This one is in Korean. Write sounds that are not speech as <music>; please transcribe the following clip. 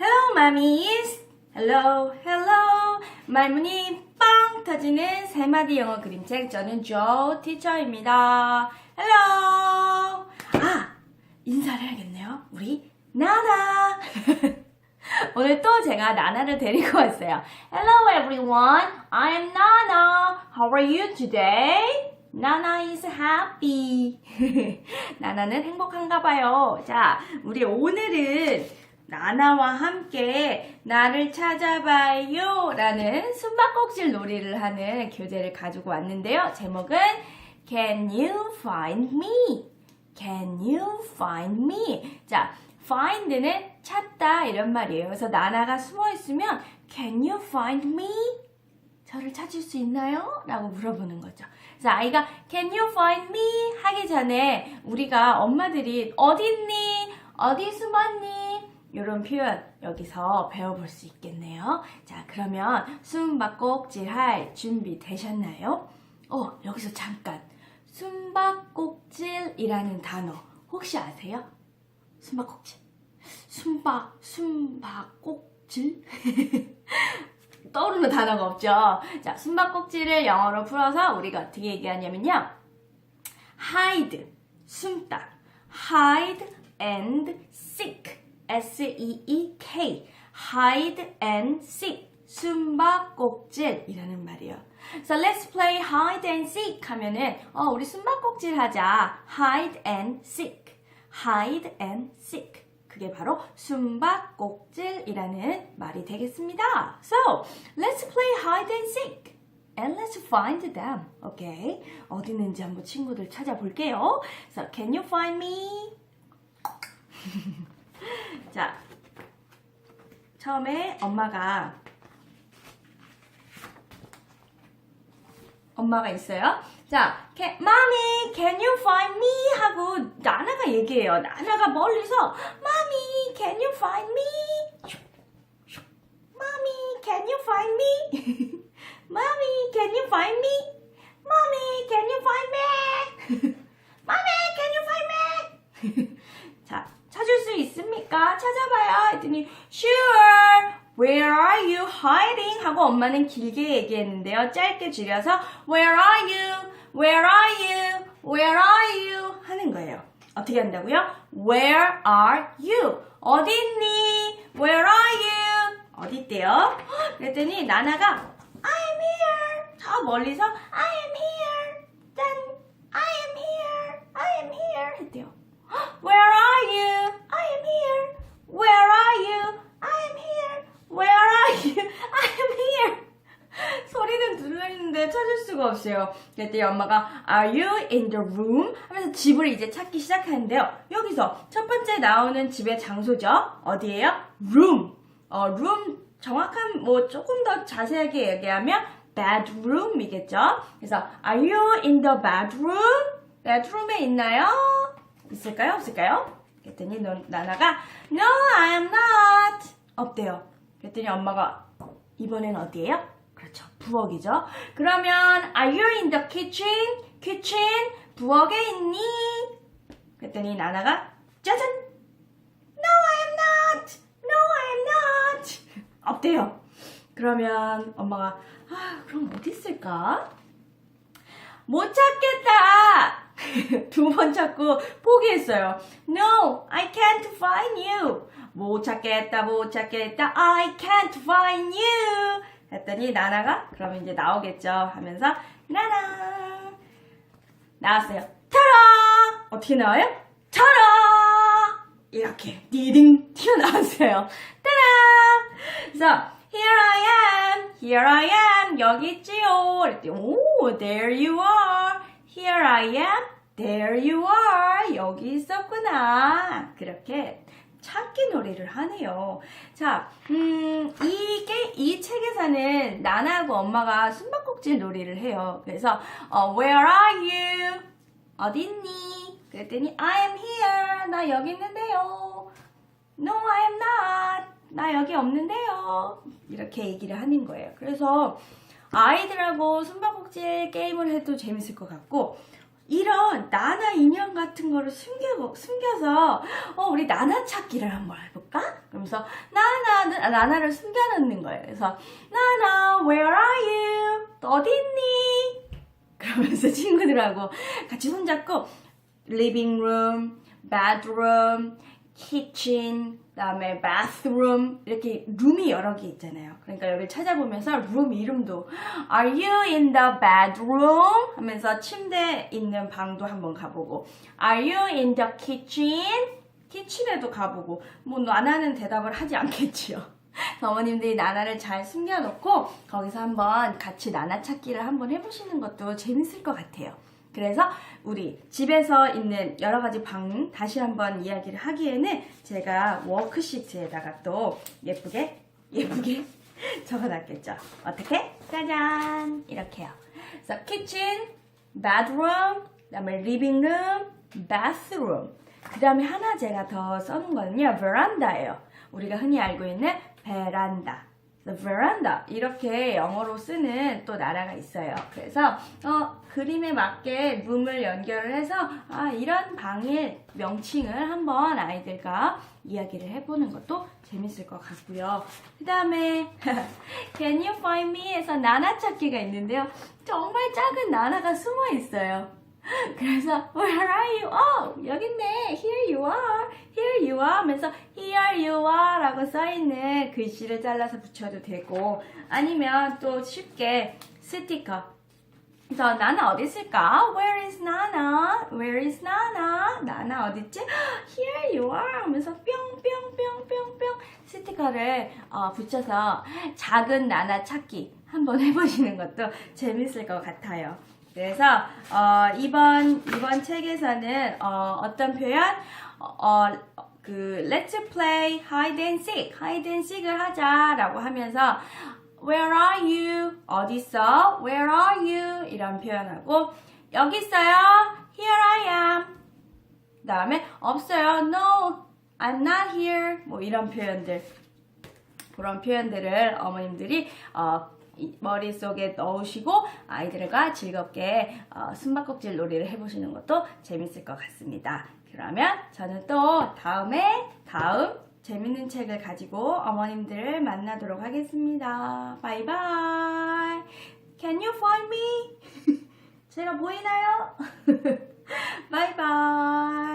Hello, mommies. Hello, hello. 말문이 빵 터지는 세 마디 영어 그림책. 저는 조 티처입니다. Hello. 아, 인사를 해야겠네요. 우리 나나. 오늘 또 제가 나나를 데리고 왔어요. Hello, everyone. I am Nana. How are you today? 나나 is happy. 나나는 행복한가 봐요. 자, 우리 오늘은 나나와 함께 나를 찾아봐요 라는 숨바꼭질 놀이를 하는 교재를 가지고 왔는데요. 제목은 Can you find me? Can you find me? 자, find는 찾다 이런 말이에요. 그래서 나나가 숨어 있으면 Can you find me? 저를 찾을 수 있나요? 라고 물어보는 거죠. 그래서 아이가 Can you find me? 하기 전에 우리가 엄마들이 어딨니? 어디 숨었니? 이런 표현 여기서 배워볼 수 있겠네요. 자, 그러면 숨바꼭질 할 준비 되셨나요? 어, 여기서 잠깐. 숨바꼭질이라는 단어 혹시 아세요? 숨바꼭질. 숨바, 숨바꼭질? <laughs> 떠오르는 단어가 없죠. 자, 숨바꼭질을 영어로 풀어서 우리가 어떻게 얘기하냐면요. hide, 숨다. hide and seek. S-E-E-K. hide and seek. 숨바꼭질이라는 말이에요. So let's play hide and seek 하면은 어 우리 숨바꼭질 하자. hide and seek. hide and seek. 그게 바로 숨바꼭질이라는 말이 되겠습니다. So, let's play hide and seek. And let's find them. Okay? 어디 있는지 한번 친구들 찾아볼게요. So, can you find me? 자, 처음에 엄마가 엄마가 있어요. 자, mommy, can you find me? 하고 나나가 얘기해요. 나나가 멀리서 mommy, can you find me? mommy, can you find me? mommy, can you find me? mommy, can you find me? mommy, can you find me? 자, 찾을 수 있습니까? 찾아봐요. 했더니 sure. Where are you hiding? 하고 엄마는 길게 얘기했는데요. 짧게 줄여서 Where are you? Where are you? Where are you? 하는 거예요. 어떻게 한다고요? Where are you? 어디 있니? Where are you? 어디 있대요? 그랬더니 나나가 I am here. 저 멀리서 am here. 짠. I am here. I am here. 했대요. Where are you? I am here. Where are you? I am here. Where are you? I am here. 들려있는데 찾을 수가 없어요. 그랬더니 엄마가 Are you in the room? 하면서 집을 이제 찾기 시작하는데요. 여기서 첫 번째 나오는 집의 장소죠. 어디예요? room. 어, room 정확한 뭐 조금 더 자세하게 얘기하면 bedroom이겠죠. 그래서 Are you in the bedroom? bedroom에 있나요? 있을까요? 없을까요? 그랬더니 너- 나나가 No, I am not. 없대요. 그랬더니 엄마가 이번엔 어디예요? 그렇죠. 부엌이죠. 그러면 Are you in the kitchen? kitchen 부엌에 있니? 그랬더니 나나가 짜잔 No, I am not. No, I am not. 없대요. 그러면 엄마가 아, 그럼 어디 있을까? 못 찾겠다. 두 번 찾고 포기했어요. No, I can't find you. 못 찾겠다, 못 찾겠다. I can't find you. 했더니 나나가 그러면 이제 나오겠죠 하면서 나나 나왔어요. 타라! 어떻게 나와요? 타라! 이렇게 디딩 튀어나왔어요. 따라! 그래서 here I am, here I am, 여기 있지요. 그랬더니 오, there you are. Here I am, there you are. 여기 있었구나. 그렇게 찾기 놀이를 하네요. 자, 음, 이게, 이 책에서는 나나하고 엄마가 숨바꼭질 놀이를 해요. 그래서, 어, where are you? 어디 있니? 그랬더니, I am here. 나 여기 있는데요. No, I am not. 나 여기 없는데요. 이렇게 얘기를 하는 거예요. 그래서 아이들하고 숨바꼭질 게임을 해도 재밌을 것 같고, 이런 나나 인형 같은 거를 숨겨, 숨겨서, 어, 우리 나나 찾기를 한번 해볼까? 그러면서, 나나는, 아, 나나를 숨겨놓는 거예요. 그래서, 나나, where are you? 너 어디 있니? 그러면서 <laughs> 친구들하고 같이 손잡고, living room, bedroom, kitchen, 그다음에 bathroom 이렇게 룸이 여러 개 있잖아요. 그러니까 여기 찾아보면서 룸 이름도 Are you in the bedroom? 하면서 침대 있는 방도 한번 가보고 Are you in the kitchen? 키친에도 가보고 뭐 나나는 대답을 하지 않겠지요. <laughs> 어머님들이 나나를 잘 숨겨놓고 거기서 한번 같이 나나 찾기를 한번 해보시는 것도 재밌을 것 같아요. 그래서 우리 집에서 있는 여러 가지 방 다시 한번 이야기를 하기에는 제가 워크시트에다가 또 예쁘게 예쁘게 <laughs> 적어놨겠죠. 어떻게? 짜잔 이렇게요. 그래서 kitchen, bedroom, 그다음에 room, bathroom. 그다음에 하나 제가 더 써놓은 거는요 veranda예요. 우리가 흔히 알고 있는 베란다. The veranda 이렇게 영어로 쓰는 또 나라가 있어요. 그래서 어, 그림에 맞게 룸을 연결을 해서 아, 이런 방의 명칭을 한번 아이들과 이야기를 해보는 것도 재밌을 것 같고요. 그 다음에 <laughs> Can you find me?에서 나나 찾기가 있는데요. 정말 작은 나나가 숨어 있어요. <laughs> 그래서 Where are you? 어 여기 있네. Here you are. Here you are 하면서 Here you are 라고 써있는 글씨를 잘라서 붙여도 되고 아니면 또 쉽게 스티커 그래서 나나 어디 있을까? Where is Nana? Where is Nana? 나나 어디 있지? Here you are 하면서 뿅뿅뿅뿅뿅 스티커를 어, 붙여서 작은 나나 찾기 한번 <laughs> 해보시는 것도 재밌을 것 같아요. 그래서 어, 이번 이번 책에서는 어, 떤 표현 어, 그 Let's play hide and seek, hide and seek을 하자라고 하면서 Where are you? 어디 있어? Where are you? 이런 표현하고 여기 있어요. Here I am. 그다음에 없어요. No, I'm not here. 뭐 이런 표현들 그런 표현들을 어머님들이 어, 이 머릿속에 넣으시고 아이들과 즐겁게 어, 숨바꼭질 놀이를 해보시는 것도 재밌을 것 같습니다. 그러면 저는 또 다음에 다음 재밌는 책을 가지고 어머님들을 만나도록 하겠습니다. 바이바이. Can you find me? <laughs> 제가 보이나요? <laughs> 바이바이.